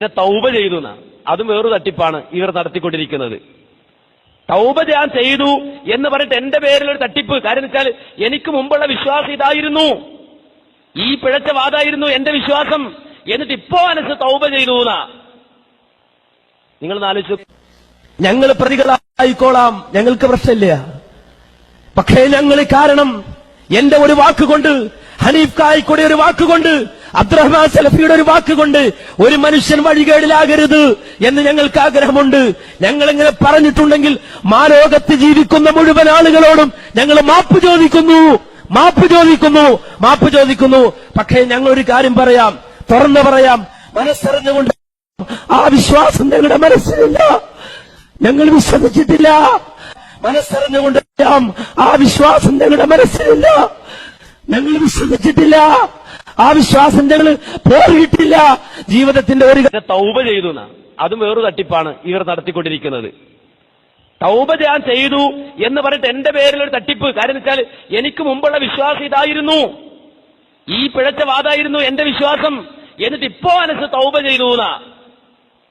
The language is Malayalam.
പിന്നെ തൗബ ചെയ്തു എന്നാണ്. അതും വേറൊരു തട്ടിപ്പാണ് ഇവർ നടത്തിക്കൊണ്ടിരിക്കുന്നത്. തൗബ ഞാൻ ചെയ്തു എന്ന് പറഞ്ഞിട്ട് എന്റെ പേരിൽ ഒരു തട്ടിപ്പ്. കാര്യം വെച്ചാൽ എനിക്ക് മുമ്പുള്ള വിശ്വാസം ഇതായിരുന്നു. ഈ പിഴച്ച വാദായിരുന്നു എന്റെ വിശ്വാസം. എന്നിട്ട് ഇപ്പോ മനസ്സ് തൗബ ചെയ്തു എന്നാ. നിങ്ങൾ ആലോചിച്ചു ഞങ്ങൾ പ്രതികളായിക്കോളാം. ഞങ്ങൾക്ക് പ്രശ്നമില്ല. പക്ഷേ ഞങ്ങൾ കാരണം എന്റെ ഒരു വാക്കുകൊണ്ട് ഹനീഫ് കായിക്കൂടെ ഒരു വാക്കുകൊണ്ട് അബ്ദുറഹ്മാൻ സലഫിയുടെ ഒരു വാക്കുകൊണ്ട് ഒരു മനുഷ്യൻ വഴികേടിലാകരുത് എന്ന് ഞങ്ങൾക്ക് ആഗ്രഹമുണ്ട്. ഞങ്ങൾ ഇങ്ങനെ പറഞ്ഞിട്ടുണ്ടെങ്കിൽ മാലോകത്ത് ജീവിക്കുന്ന മുഴുവൻ ആളുകളോടും ഞങ്ങൾ മാപ്പ് ചോദിക്കുന്നു മാപ്പ് ചോദിക്കുന്നു മാപ്പ് ചോദിക്കുന്നു. പക്ഷേ ഞങ്ങൾ ഒരു കാര്യം പറയാം തുറന്നു പറയാം. മനസ്സറിഞ്ഞുകൊണ്ട് ആ വിശ്വാസം ഞങ്ങളുടെ മനസ്സിലില്ല. ഞങ്ങൾ വിശ്വസിച്ചിട്ടില്ല. മനസ്സറിഞ്ഞുകൊണ്ട് ആ വിശ്വാസം ഞങ്ങളുടെ മനസ്സിലില്ല. ഞങ്ങൾ വിശ്വസിച്ചിട്ടില്ല. ആ വിശ്വാസം ഞങ്ങൾ കിട്ടില്ല ജീവിതത്തിന്റെ ഒരു തൗബ ചെയ്തു അതും വേറൊരു തട്ടിപ്പാണ് ഇവർ നടത്തിക്കൊണ്ടിരിക്കുന്നത്. തൗബ ഞാൻ ചെയ്തു എന്ന് പറഞ്ഞിട്ട് എന്റെ പേരിൽ ഒരു തട്ടിപ്പ്. കാര്യം വെച്ചാൽ എനിക്ക് മുമ്പുള്ള വിശ്വാസം ഇതായിരുന്നു. ഈ പിഴച്ച വാദായിരുന്നു എന്റെ വിശ്വാസം. എന്നിട്ട് ഇപ്പോ മനസ്സ് തൗബ ചെയ്തു എന്നാ.